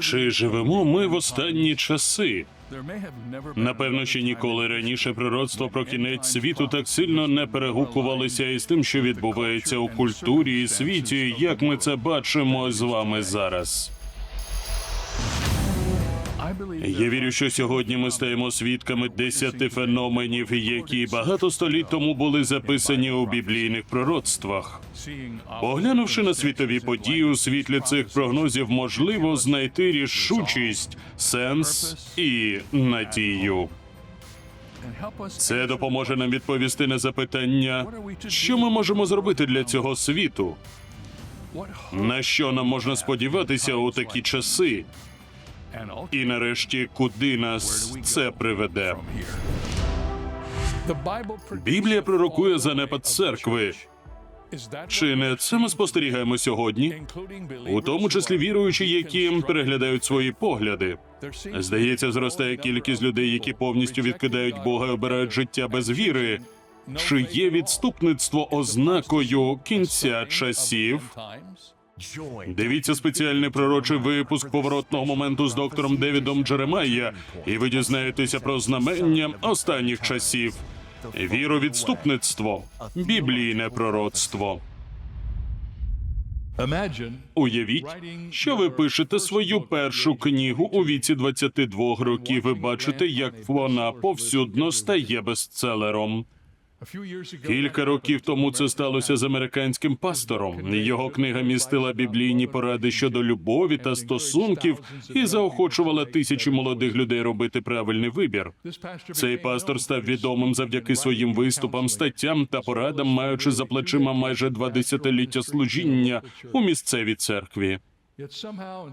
Чи живемо ми в останні часи? Напевно, ще ніколи раніше пророцтво про кінець світу так сильно не перегукувалися із тим, що відбувається у культурі і світі, як ми це бачимо з вами зараз. Я вірю, що сьогодні ми стаємо свідками десяти феноменів, які багато століть тому були записані у біблійних пророцтвах. Поглянувши на світові події у світлі цих прогнозів, можливо знайти рішучість, сенс і надію. Це допоможе нам відповісти на запитання, що ми можемо зробити для цього світу, на що нам можна сподіватися у такі часи, і нарешті куди нас це приведе. Біблія пророкує занепад церкви. Чи не це ми спостерігаємо сьогодні? У тому числі віруючі, які переглядають свої погляди. Здається, зростає кількість людей, які повністю відкидають Бога і обирають життя без віри. Чи є відступництво ознакою кінця часів? Дивіться спеціальний пророчий випуск поворотного моменту з доктором Девідом Джеремайя, і ви дізнаєтеся про знамення останніх часів. Віровідступництво, біблійне пророцтво. Уявіть, що ви пишете свою першу книгу у віці 22 років. і бачите, як вона повсюдно стає бестселером. Кілька років тому це сталося з американським пастором. Його книга містила біблійні поради щодо любові та стосунків і заохочувала тисячі молодих людей робити правильний вибір. Цей пастор став відомим завдяки своїм виступам, статтям та порадам, маючи за плечима майже два десятиліття служіння у місцевій церкві.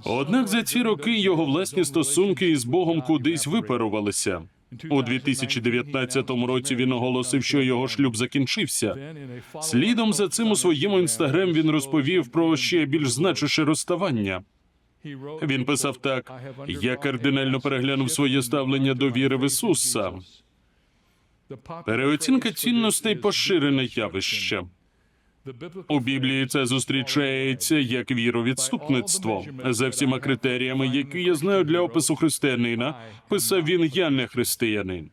Однак за ці роки його власні стосунки із Богом кудись випарувалися. У 2019 році він оголосив, що його шлюб закінчився. Слідом за цим у своєму інстаграм він розповів про ще більш значуще розставання. Він писав так: я кардинально переглянув своє ставлення до віри в Ісуса. Переоцінка цінностей поширене явище. У Біблії це зустрічається як віровідступництво. За всіма критеріями, які я знаю для опису християнина, писав він я не християнин.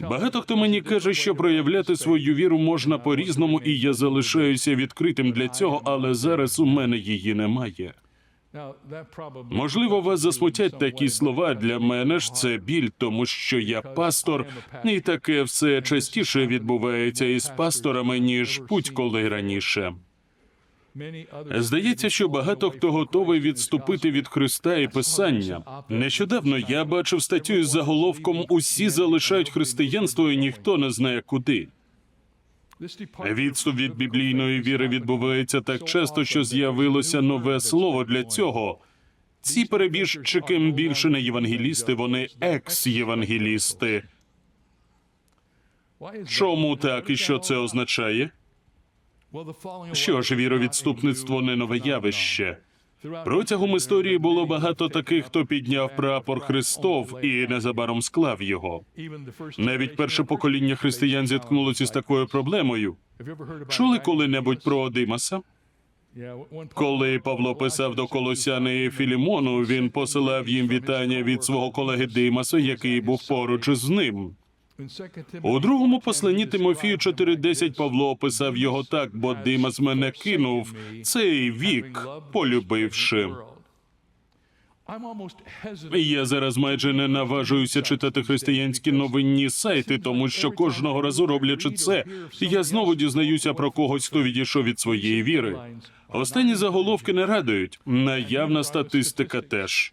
Багато хто мені каже, що проявляти свою віру можна по-різному, і я залишаюся відкритим для цього, але зараз у мене її немає. Можливо, вас засмутять такі слова. Для мене ж це біль, тому що я пастор, і таке все частіше відбувається із пасторами ніж будь-коли раніше. Здається, що багато хто готовий відступити від Христа і Писання. Нещодавно я бачив статтю із заголовком Усі залишають християнство, і ніхто не знає куди. Відступ від біблійної віри відбувається так часто, що з'явилося нове слово для цього. Ці перебіжчики більше не євангелісти, вони екс-євангелісти. Чому так і що це означає? Що ж, віровідступництво не нове явище. Протягом історії було багато таких, хто підняв прапор Христов і незабаром склав його. Навіть перше покоління християн зіткнулося з такою проблемою. Чули коли-небудь про Димаса? Коли Павло писав до Колосяни і Філімону, він посилав їм вітання від свого колеги Димаса, який був поруч з ним. У другому посланні Тимофію 4.10 Павло описав його так, бо Димас мене кинув цей вік, полюбивши. Я зараз майже не наважуюся читати християнські новинні сайти, тому що кожного разу роблячи це, я знову дізнаюся про когось, хто відійшов від своєї віри. Останні заголовки не радують. Наявна статистика теж.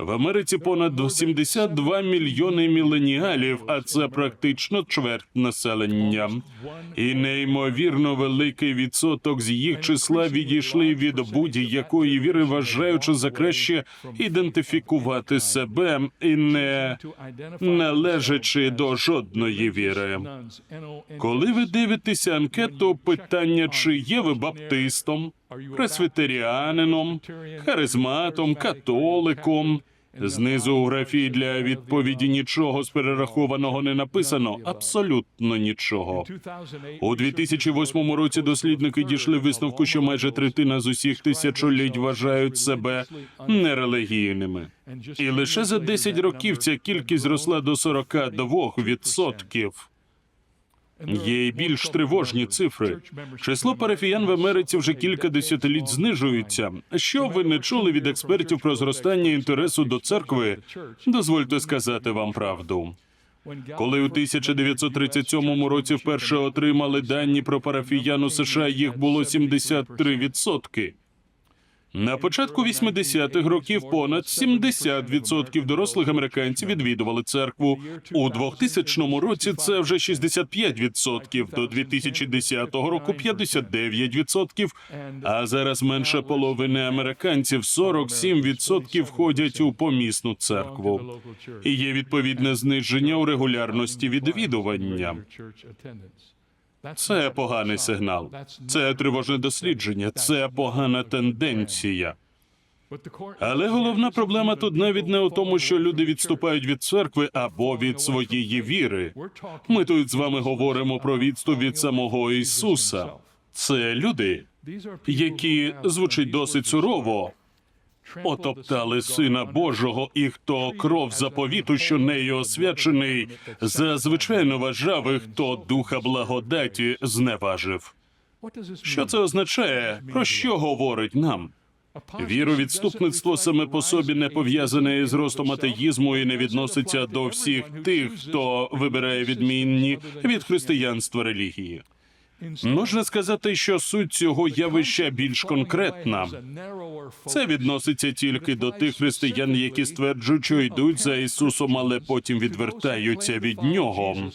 В Америці понад 72 мільйони міленіалів, а це практично чверть населення. І неймовірно великий відсоток з їх числа відійшли від будь-якої віри, вважаючи за краще ідентифікувати себе і не належачи до жодної віри. Коли ви дивитеся анкету, питання, чи є ви баптистом, пресвітеріанином, харизматом, католиком. Знизу у графі для відповіді нічого з перерахованого не написано. Абсолютно нічого. У 2008 році дослідники дійшли висновку, що майже третина з усіх тисячоліть вважають себе нерелігійними. І лише за 10 років ця кількість зросла до 42%. Є й більш тривожні цифри. Число парафіян в Америці вже кілька десятиліть знижується. Що ви не чули від експертів про зростання інтересу до церкви? Дозвольте сказати вам правду. Коли у 1937 році вперше отримали дані про парафіян у США, їх було 73%. На початку 80-х років понад 70% дорослих американців відвідували церкву. У 2000 році це вже 65%, до 2010 року 59%, а зараз менше половини американців 47% ходять у помісну церкву. І є відповідне зниження у регулярності відвідування. Це поганий сигнал. Це тривожне дослідження. Це погана тенденція. Але головна проблема тут навіть не у тому, що люди відступають від церкви або від своєї віри. Ми тут з вами говоримо про відступ від самого Ісуса. Це люди, які звучить досить сурово. Отоптали сина Божого, і хто кров заповіту, що нею освячений, зазвичай вважав, і хто духа благодаті зневажив. Що це означає? Про що говорить нам? Віровідступництво саме по собі не пов'язане із ростом атеїзму і не відноситься до всіх тих, хто вибирає відмінні від християнства релігії. Можна сказати, що суть цього явища більш конкретна. Це відноситься тільки до тих християн, які стверджують, що йдуть за Ісусом, але потім відвертаються від нього.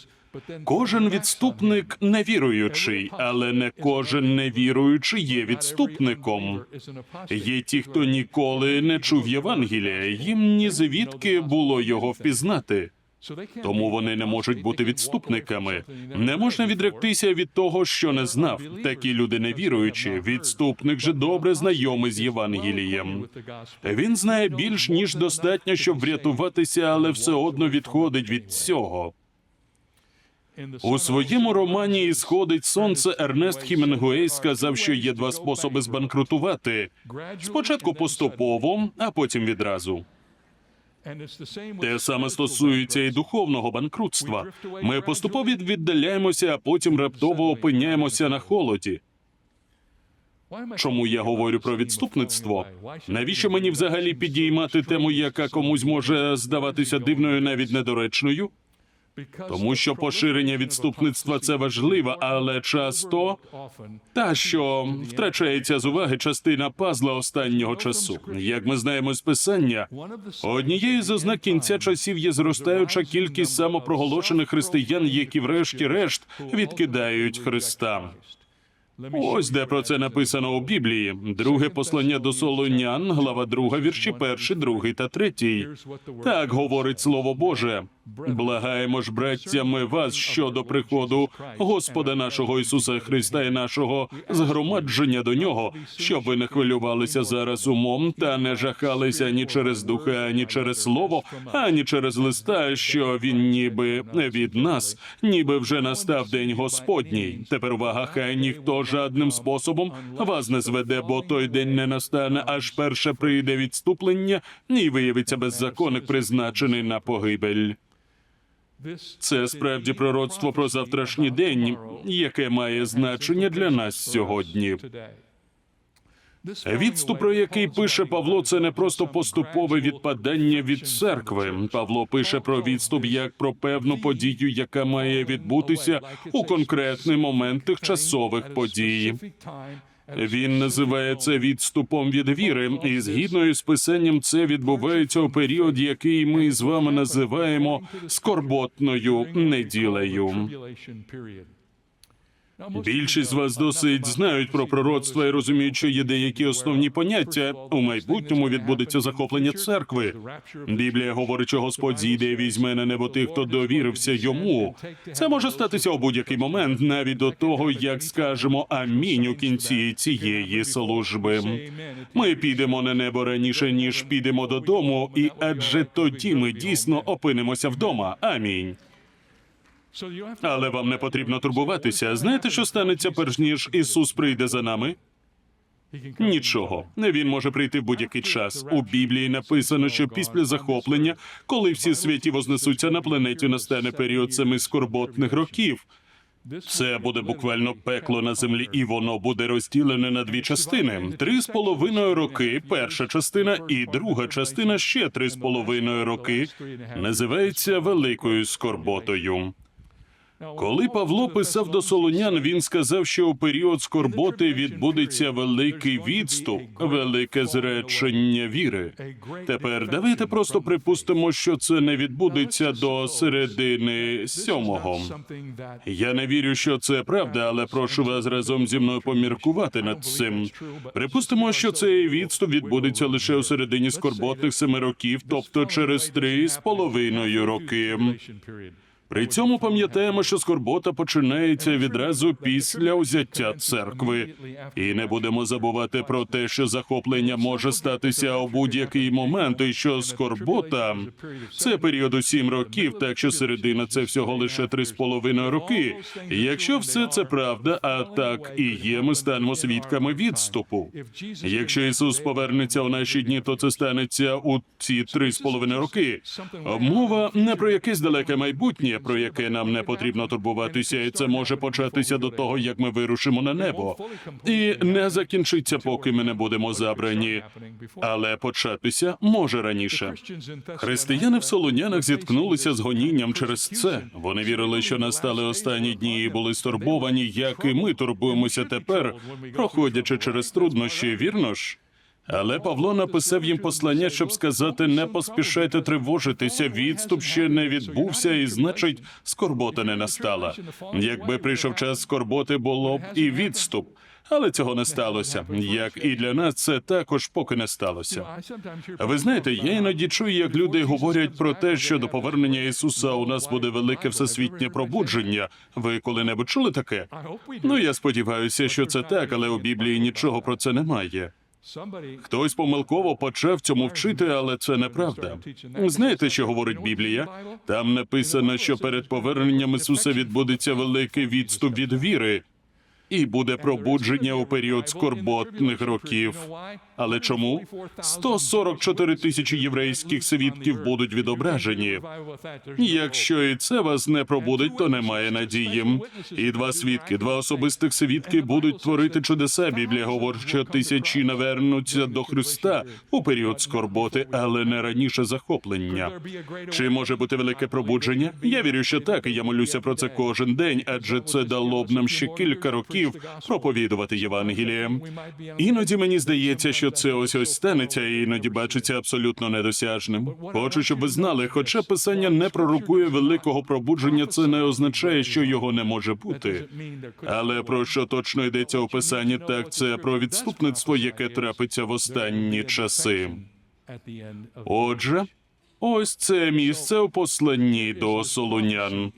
Кожен відступник невіруючий, але не кожен невіруючий є відступником. Є ті, хто ніколи не чув Євангелія, їм ні звідки було його впізнати. Тому вони не можуть бути відступниками. Не можна відректися від того, що не знав. Такі люди невіруючі. Відступник же добре знайомий з Євангелієм. Він знає більш ніж достатньо, щоб врятуватися, але все одно відходить від цього. У своєму романі «Ісходить сонце» Ернест Хімінгуей сказав, що є два способи збанкрутувати: спочатку поступово, а потім відразу. Те саме стосується і духовного банкрутства. Ми поступово віддаляємося, а потім раптово опиняємося на холоді. Чому я говорю про відступництво? Навіщо мені взагалі підіймати тему, яка комусь може здаватися дивною, навіть недоречною? Тому що поширення відступництва це важливо, але часто та що втрачається з уваги частина пазла останнього часу. Як ми знаємо з писання, однією з ознак кінця часів є зростаюча кількість самопроголошених християн, які, врешті-решт, відкидають Христа. Ось де про це написано у Біблії. Друге послання до Солонян, глава 2, вірші 1, 2 та 3. Так говорить Слово Боже. Благаємо ж, браття, ми вас щодо приходу Господа нашого Ісуса Христа і нашого згромадження до нього, щоб ви не хвилювалися зараз умом та не жахалися ні через духа, ані через слово, ані через листа, що він ніби від нас, ніби вже настав день Господній. Тепер увага, хай ніхто жадним способом вас не зведе, бо той день не настане, аж перше прийде відступлення і виявиться беззаконник, призначений на погибель. Це справді пророцтво про завтрашній день, яке має значення для нас сьогодні. Відступ, про який пише Павло, це не просто поступове відпадання від церкви. Павло пише про відступ як про певну подію, яка має відбутися у конкретний момент тимчасових подій. Він називає це відступом від віри, і згідно із писанням, це відбувається у період, який ми з вами називаємо скорботною неділею. Більшість з вас досить знають про пророцтва і розуміють, що є деякі основні поняття. У майбутньому відбудеться захоплення церкви. Біблія говорить, що Господь зійде і візьме на небо тих, хто довірився йому. Це може статися у будь-який момент, навіть до того, як скажемо амінь у кінці цієї служби. Ми підемо на небо раніше, ніж підемо додому, і адже тоді ми дійсно опинимося вдома. Амінь. Але вам не потрібно турбуватися. Знаєте, що станеться перш ніж Ісус прийде за нами? Нічого. Він може прийти в будь-який час. У Біблії написано, що після захоплення, коли всі святі вознесуться на планеті, настане період семи скорботних років. Це буде буквально пекло на землі, і воно буде розділене на дві частини: три з половиною роки, перша частина, і друга частина ще три з половиною роки. Називається великою скорботою. Коли Павло писав до Солонян, він сказав, що у період скорботи відбудеться великий відступ, велике зречення віри. Тепер давайте просто припустимо, що це не відбудеться до середини сьомого. Я не вірю, що це правда, але прошу вас разом зі мною поміркувати над цим. Припустимо, що цей відступ відбудеться лише у середині скорботних семи років, тобто через три з половиною роки. При цьому пам'ятаємо, що скорбота починається відразу після узяття церкви, і не будемо забувати про те, що захоплення може статися у будь-який момент, і що скорбота це період у сім років, так що середина це всього лише три з половиною роки. І Якщо все це правда, а так і є, ми станемо свідками відступу. Якщо Ісус повернеться у наші дні, то це станеться у ці три з половиною роки. Мова не про якесь далеке майбутнє, про яке нам не потрібно турбуватися, і це може початися до того, як ми вирушимо на небо, і не закінчиться, поки ми не будемо забрані, але початися може раніше. Християни в Солонянах зіткнулися з гонінням через це. Вони вірили, що настали останні дні і були стурбовані, як і ми турбуємося тепер, проходячи через труднощі. Вірно ж? Але Павло написав їм послання, щоб сказати: не поспішайте тривожитися. Відступ ще не відбувся, і значить, скорбота не настала. Якби прийшов час скорботи, було б і відступ. Але цього не сталося. Як і для нас, це також поки не сталося. Ви знаєте, я іноді чую, як люди говорять про те, що до повернення Ісуса у нас буде велике всесвітнє пробудження. Ви коли-небудь чули таке? Ну я сподіваюся, що це так, але у Біблії нічого про це немає. Хтось помилково почав цьому вчити, але це неправда. Знаєте, що говорить Біблія? Там написано, що перед поверненням Ісуса відбудеться великий відступ від віри. І буде пробудження у період скорботних років. Але чому 144 тисячі єврейських свідків будуть відображені? Якщо і це вас не пробудить, то немає надії. І два свідки, два особистих свідки будуть творити чудеса. Біблія говорить, що тисячі навернуться до Христа у період скорботи, але не раніше захоплення. Чи може бути велике пробудження? Я вірю, що так, і я молюся про це кожен день, адже це дало б нам ще кілька років проповідувати Євангеліє. Іноді мені здається, що це ось ось станеться, і іноді бачиться абсолютно недосяжним. Хочу, щоб ви знали, хоча писання не пророкує великого пробудження, це не означає, що його не може бути. Але про що точно йдеться у писанні, так це про відступництво, яке трапиться в останні часи. Отже, ось це місце у посланні до Солунян.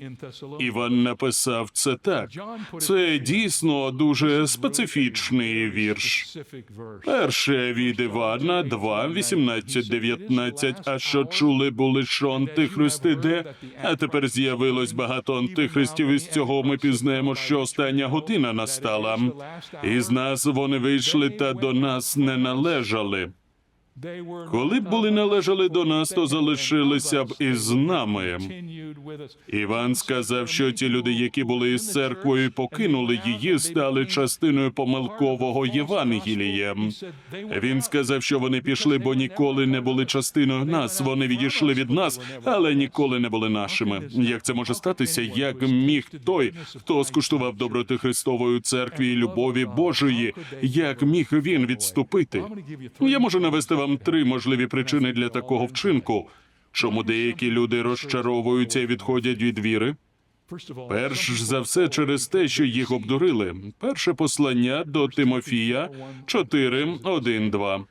Іван написав це так. Це дійсно дуже специфічний вірш. Перше від Івана 2, 18, 19. А що чули були, що антихрист іде? А тепер з'явилось багато антихристів. І з цього ми пізнаємо, що остання година настала. Із нас вони вийшли та до нас не належали. Коли б були належали до нас, то залишилися б із нами. Іван сказав, що ті люди, які були із церквою, покинули її, стали частиною помилкового Євангелія. Він сказав, що вони пішли, бо ніколи не були частиною нас. Вони відійшли від нас, але ніколи не були нашими. Як це може статися? Як міг той, хто скуштував доброти Христової церкві і любові Божої, як міг він відступити? Я можу навести вам три можливі причини для такого вчинку. Чому деякі люди розчаровуються і відходять від віри? Перш за все через те, що їх обдурили. Перше послання до Тимофія 4, 1, 2.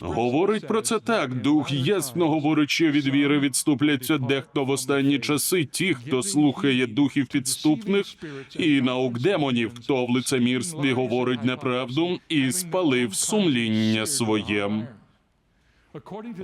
Говорить про це так. Дух ясно говорить, що від віри відступляться дехто в останні часи. Ті, хто слухає духів підступних і наук демонів, хто в лицемірстві говорить неправду і спалив сумління своє.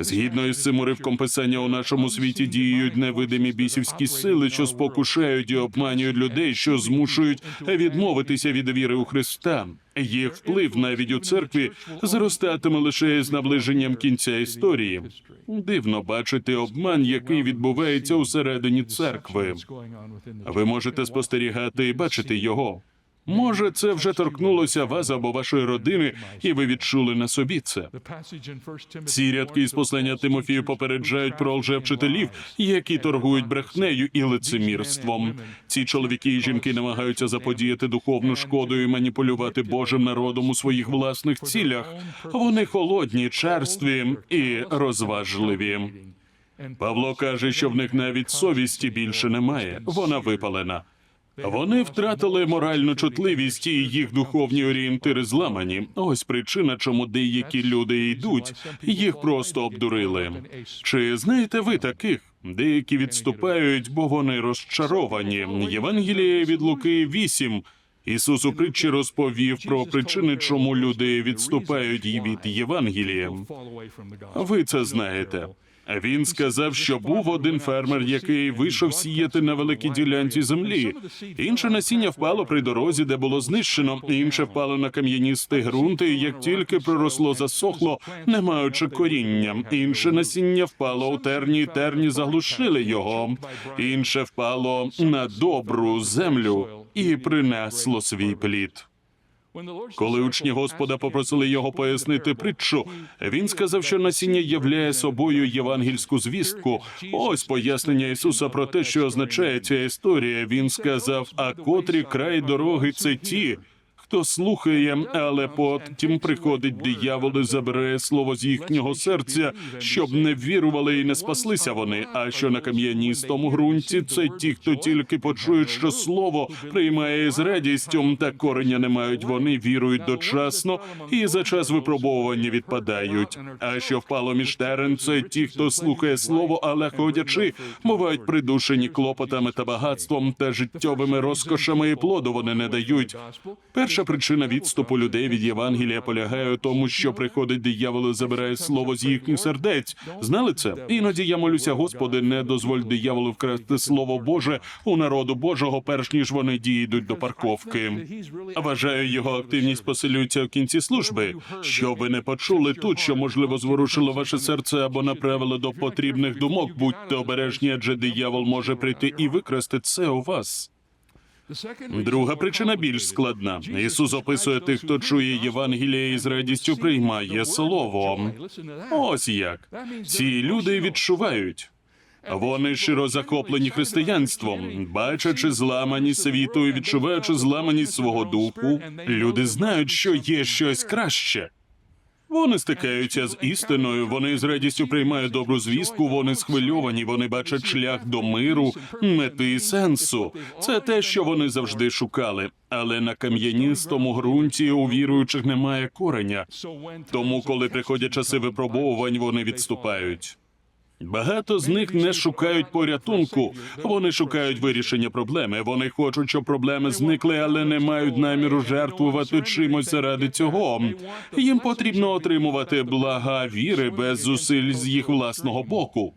Згідно із цим уривком писання у нашому світі діють невидимі бісівські сили, що спокушають і обманюють людей, що змушують відмовитися від віри у Христа. Їх вплив навіть у церкві зростатиме лише з наближенням кінця історії. Дивно бачити обман, який відбувається усередині церкви. Ви можете спостерігати і бачити його. Може, це вже торкнулося вас або вашої родини, і ви відчули на собі це. Ці рядки із послання Тимофію попереджають про лжевчителів, які торгують брехнею і лицемірством. Ці чоловіки і жінки намагаються заподіяти духовну шкоду і маніпулювати Божим народом у своїх власних цілях. Вони холодні, черстві і розважливі. Павло каже, що в них навіть совісті більше немає. Вона випалена. Вони втратили моральну чутливість, і їх духовні орієнтири зламані. Ось причина, чому деякі люди йдуть, їх просто обдурили. Чи знаєте ви таких? Деякі відступають, бо вони розчаровані. Євангеліє від Луки 8. Ісус у притчі розповів про причини, чому люди відступають від Євангелія. Ви це знаєте. Він сказав, що був один фермер, який вийшов сіяти на великій ділянці землі. Інше насіння впало при дорозі, де було знищено, інше впало на кам'яністий ґрунт, і як тільки проросло, засохло, не маючи коріння. Інше насіння впало у терні, терні заглушили його. Інше впало на добру землю і принесло свій плід. Коли учні Господа попросили його пояснити притчу, він сказав, що насіння являє собою євангельську звістку. Ось пояснення Ісуса про те, що означає ця історія. Він сказав: а котрі край дороги це ті. Хто слухає, але потім приходить диявол і забирає слово з їхнього серця, щоб не вірували і не спаслися вони. А що на кам'яністому ґрунті, це ті, хто тільки почують, що слово приймає з радістю, та кореня не мають. Вони вірують дочасно і за час випробовування відпадають. А що впало між терен, це ті, хто слухає слово, але ходячи, бувають придушені клопотами та багатством та життєвими розкошами, і плоду вони не дають. Перша причина відступу людей від Євангелія полягає у тому, що приходить диявол і забирає слово з їхніх сердець. Знали це? Іноді я молюся, Господи, не дозволь дияволу вкрасти слово Боже у народу Божого, перш ніж вони дійдуть до парковки. Вважаю, його активність посилюється в кінці служби. Що ви не почули тут, що можливо зворушило ваше серце або направило до потрібних думок. Будьте обережні, адже диявол може прийти і викрасти це у вас. Друга причина більш складна. Ісус описує тих, хто чує Євангеліє і з радістю приймає слово. Ось як ці люди відчувають. Вони щиро захоплені християнством, бачачи зламаність світу і відчуваючи зламаність свого духу, люди знають, що є щось краще. Вони стикаються з істиною, вони з радістю приймають добру звістку, вони схвильовані, вони бачать шлях до миру, мети і сенсу. Це те, що вони завжди шукали. Але на кам'яністому ґрунті у віруючих немає кореня. Тому, коли приходять часи випробовувань, вони відступають. Багато з них не шукають порятунку. Вони шукають вирішення проблеми. Вони хочуть, щоб проблеми зникли, але не мають наміру жертвувати чимось заради цього. Їм потрібно отримувати блага віри без зусиль з їх власного боку.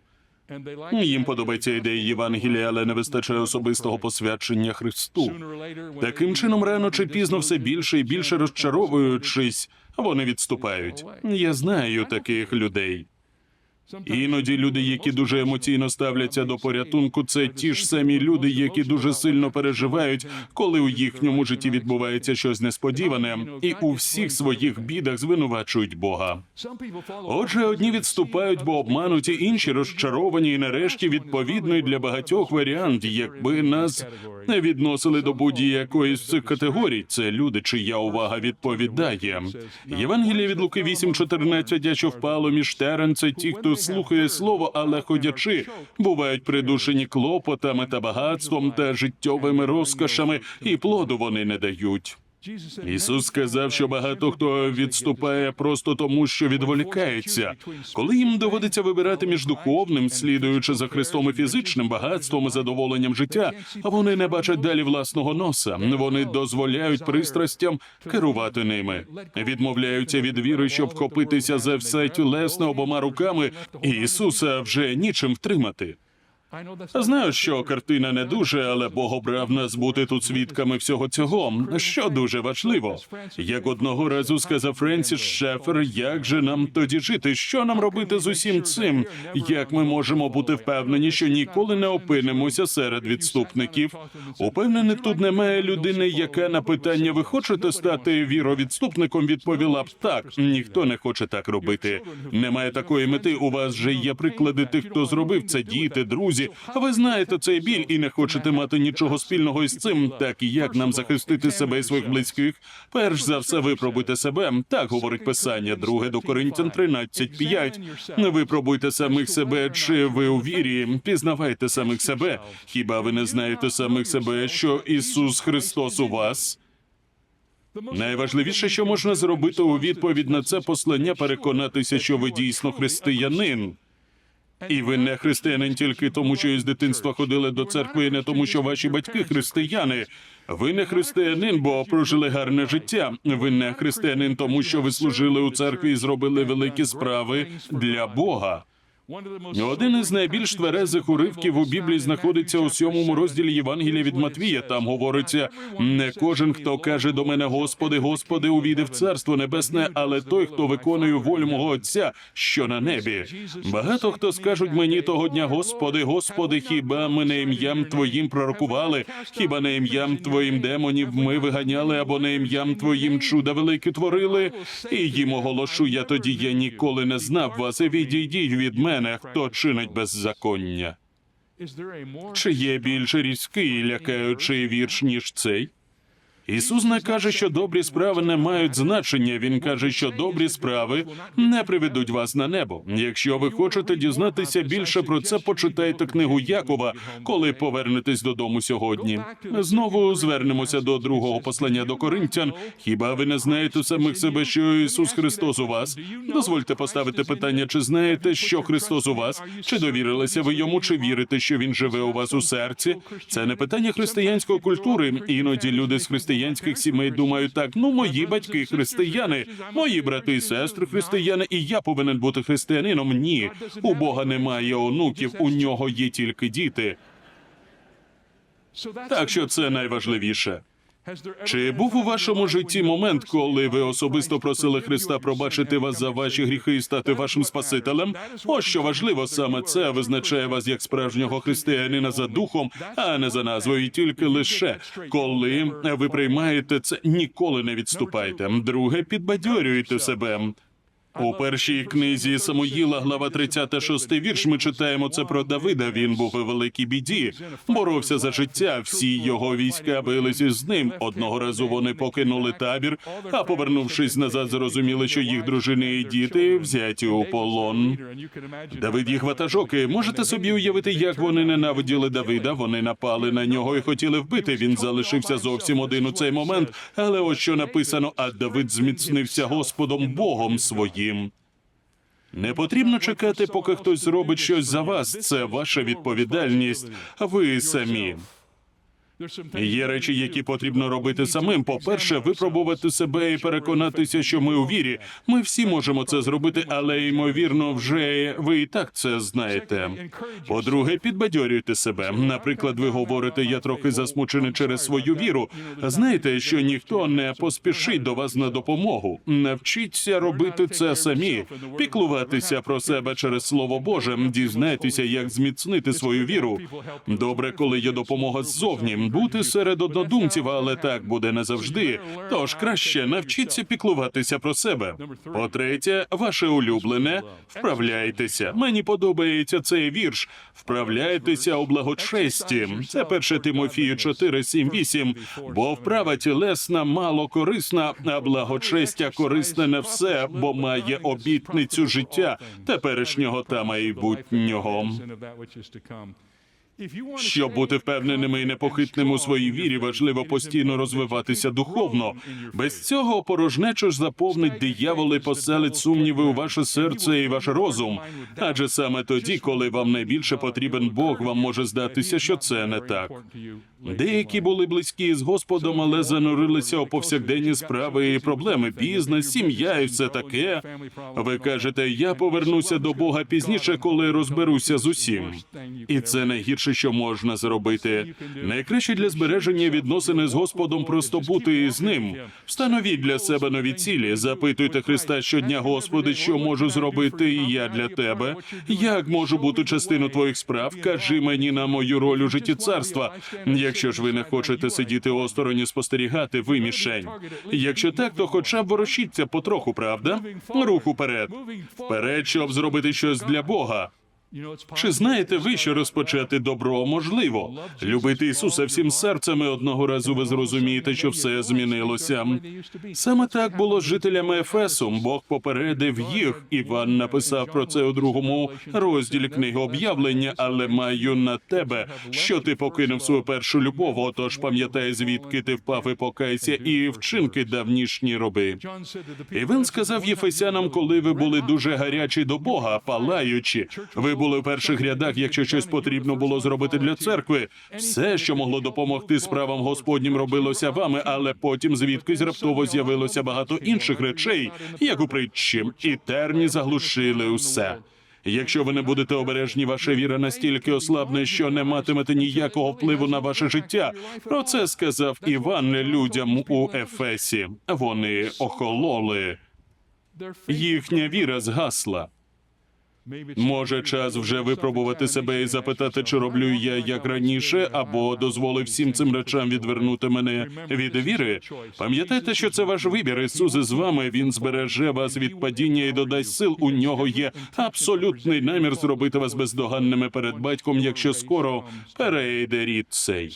Їм подобається ідея Євангелія, але не вистачає особистого посвячення Христу. Таким чином, рано чи пізно все більше і більше розчаровуючись, вони відступають. Я знаю таких людей. Іноді люди, які дуже емоційно ставляться до порятунку, це ті ж самі люди, які дуже сильно переживають, коли у їхньому житті відбувається щось несподіване, і у всіх своїх бідах звинувачують Бога. Отже, одні відступають, бо обмануті, інші розчаровані, і нарешті відповідно для багатьох варіант, якби нас не відносили до будь-якої з цих категорій. Це люди, чия увага відповідає. Євангелія від Луки 8.14, а що впало між терен, це ті, хто слухає слово, але ходячи, бувають придушені клопотами та багатством та життєвими розкошами, і плоду вони не дають. Ісус сказав, що багато хто відступає просто тому, що відволікається. Коли їм доводиться вибирати між духовним, слідуючи за Христом і фізичним багатством і задоволенням життя, а вони не бачать далі власного носа. Вони дозволяють пристрастям керувати ними, відмовляються від віри, щоб вхопитися за все тілесне обома руками, і Ісуса вже нічим втримати. Знаю, що картина не дуже, але Бог обрав нас бути тут свідками всього цього, що дуже важливо. Як одного разу сказав Френсіс Шефер, як же нам тоді жити? Що нам робити з усім цим? Як ми можемо бути впевнені, що ніколи не опинимося серед відступників? Упевнений, тут немає людини, яка на питання ви хочете стати віровідступником, відповіла б так. Ніхто не хоче так робити. Немає такої мети. У вас же є приклади тих, хто зробив це, діти, друзі. А ви знаєте цей біль і не хочете мати нічого спільного із цим. Так і як нам захистити себе і своїх близьких? Перш за все, випробуйте себе. Так говорить писання. Друге до Коринтян 13.5. Випробуйте самих себе, чи ви у вірі. Пізнавайте самих себе. Хіба ви не знаєте самих себе, що Ісус Христос у вас? Найважливіше, що можна зробити у відповідь на це послання, переконатися, що ви дійсно християнин. І ви не християнин тільки тому, що із дитинства ходили до церкви, і не тому, що ваші батьки християни. Ви не християнин, бо прожили гарне життя. Ви не християнин, тому що ви служили у церкві і зробили великі справи для Бога. Один із найбільш тверезих уривків у Біблії знаходиться у сьомому розділі Євангелія від Матвія. Там говориться: не кожен, хто каже до мене, Господи, Господи, увійде в царство небесне, але той, хто виконує волю мого Отця, що на небі. Багато хто скажуть мені того дня, Господи, Господи, хіба ми не ім'ям Твоїм пророкували? Хіба не ім'ям Твоїм демонів ми виганяли, або не ім'ям Твоїм чуда велике творили? І їм оголошу я тоді, я ніколи не знав вас, відійдіть від мене, хто чинить беззаконня. Чи є більш різкий і лякаючий вірш, ніж цей? Ісус не каже, що добрі справи не мають значення. Він каже, що добрі справи не приведуть вас на небо. Якщо ви хочете дізнатися більше про це, почитайте книгу Якова, коли повернетесь додому сьогодні. Знову звернемося до другого послання до Коринтян. Хіба ви не знаєте самих себе, що Ісус Христос у вас? Дозвольте поставити питання, чи знаєте, що Христос у вас? Чи довірилися ви йому, чи вірите, що він живе у вас у серці? Це не питання християнської культури. Іноді люди з християнських сімей думають так: ну мої батьки християни, мої брати і сестри християни, і я повинен бути християнином. Ні, у Бога немає онуків, у нього є тільки діти. Так що це найважливіше. Чи був у вашому житті момент, коли ви особисто просили Христа пробачити вас за ваші гріхи і стати вашим Спасителем? Ось що важливо, саме це визначає вас як справжнього християнина за духом, а не за назвою. І тільки лише коли ви приймаєте це, ніколи не відступайте. Друге, підбадьорюйте себе. У першій книзі Самуїла, глава 36 вірш, ми читаємо це про Давида. Він був у великій біді, боровся за життя. Всі його війська билися з ним. Одного разу вони покинули табір, а повернувшись назад, зрозуміли, що їх дружини і діти взяті у полон. Давид їх ватажоки. Можете собі уявити, як вони ненавиділи Давида? Вони напали на нього і хотіли вбити. Він залишився зовсім один у цей момент. Але ось що написано: а Давид зміцнився Господом Богом своїм. Не потрібно чекати, поки хтось зробить щось за вас. Це ваша відповідальність. Ви самі. Є речі, які потрібно робити самим. По-перше, випробувати себе і переконатися, що ми у вірі. Ми всі можемо це зробити, але ймовірно, вже ви і так це знаєте. По-друге, підбадьорюйте себе. Наприклад, ви говорите, я трохи засмучений через свою віру. Знаєте, що ніхто не поспішить до вас на допомогу. Навчіться робити це самі, піклуватися про себе через слово Боже. Дізнайтеся, як зміцнити свою віру. Добре, коли є допомога ззовні. Бути серед однодумців, але так буде не завжди. Тож краще навчіться піклуватися про себе. По-третє, ваше улюблене вправляйтеся. Мені подобається цей вірш. Вправляйтеся у благочесті. Це перше Тимофію 4, 7, 8. Бо вправа тілесна мало корисна, а благочестя корисне не все, бо має обітницю життя теперішнього та майбутнього. Щоб бути впевненими і непохитними у своїй вірі, важливо постійно розвиватися духовно. Без цього порожнечу ж заповнить диявол і поселить сумніви у ваше серце і ваш розум. Адже саме тоді, коли вам найбільше потрібен Бог, вам може здатися, що це не так. Деякі були близькі з Господом, але занурилися у повсякденні справи і проблеми, бізнес, сім'я і все таке. Ви кажете, я повернуся до Бога пізніше, коли розберуся з усім. І це найгірше, що можна зробити. Найкраще для збереження відносини з Господом просто бути з ним. Встановіть для себе нові цілі. Запитуйте Христа щодня, Господи, що можу зробити і я для тебе. Як можу бути частиною твоїх справ? Кажи мені на мою роль у житті царства. Якщо ж ви не хочете сидіти осторонь і спостерігати, ви мішень. Якщо так, то хоча б ворушіться потроху, правда? Рух уперед. Вперед, щоб зробити щось для Бога. Чи знаєте ви, що розпочати добро можливо? Любити Ісуса всім серцем, і одного разу ви зрозумієте, що все змінилося. Саме так було з жителями Ефесу. Бог попередив їх. Іван написав про це у другому розділі книги об'явлення, але маю на тебе, що ти покинув свою першу любов. Отож пам'ятай, звідки ти впав і покайся, і вчинки давнішні роби. Іван сказав Єфесянам, коли ви були дуже гарячі до Бога, палаючи. Ви були в перших рядах, якщо щось потрібно було зробити для церкви. Все, що могло допомогти справам Господнім, робилося вами, але потім звідкись раптово з'явилося багато інших речей, як у притчі, і терні заглушили усе. Якщо ви не будете обережні, ваша віра настільки ослабне, що не матимете ніякого впливу на ваше життя. Про це сказав Іван людям у Ефесі. Вони охололи. Їхня віра згасла. Може, час вже випробувати себе і запитати, чи роблю я як раніше, або дозволив всім цим речам відвернути мене від віри. Пам'ятайте, що це ваш вибір. Ісус з вами. Він збереже вас від падіння і додасть сил. У нього є абсолютний намір зробити вас бездоганними перед батьком, якщо скоро перейде рід цей.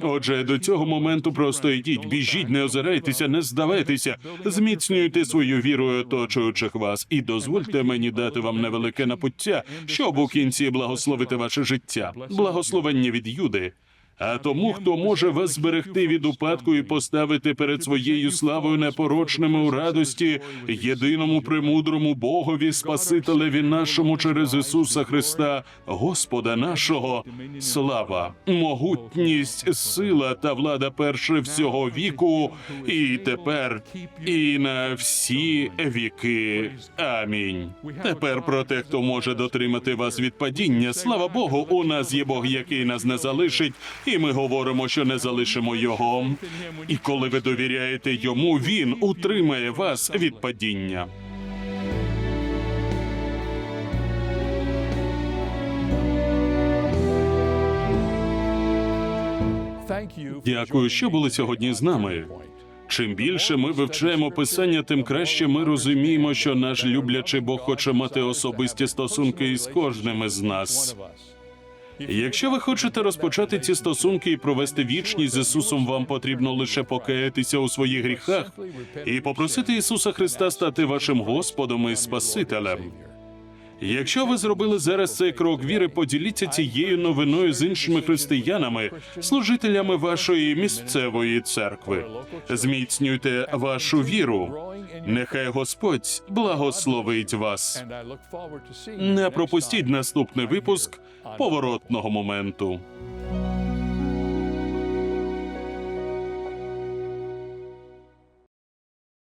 Отже, до цього моменту просто йдіть, біжіть, не озирайтеся, не здавайтеся, зміцнюйте свою віру оточуючих вас, і дозвольте мені дати вам невелике напуття, щоб у кінці благословити ваше життя, благословення від Юди. А тому, хто може вас зберегти від упадку і поставити перед своєю славою непорочними у радості, єдиному премудрому Богові, Спасителеві нашому через Ісуса Христа, Господа нашого, слава, могутність, сила та влада перше всього віку, і тепер, і на всі віки. Амінь. Тепер про те, хто може дотримати вас від падіння. Слава Богу, у нас є Бог, який нас не залишить, і ми говоримо, що не залишимо його. І коли ви довіряєте йому, він утримає вас від падіння. Дякую, що були сьогодні з нами. Чим більше ми вивчаємо писання, тим краще ми розуміємо, що наш люблячий Бог хоче мати особисті стосунки із кожним із нас. Якщо ви хочете розпочати ці стосунки і провести вічність з Ісусом, вам потрібно лише покаятися у своїх гріхах і попросити Ісуса Христа стати вашим Господом і Спасителем. Якщо ви зробили зараз цей крок віри, поділіться цією новиною з іншими християнами, служителями вашої місцевої церкви. Зміцнюйте вашу віру. Нехай Господь благословить вас. Не пропустіть наступний випуск поворотного моменту.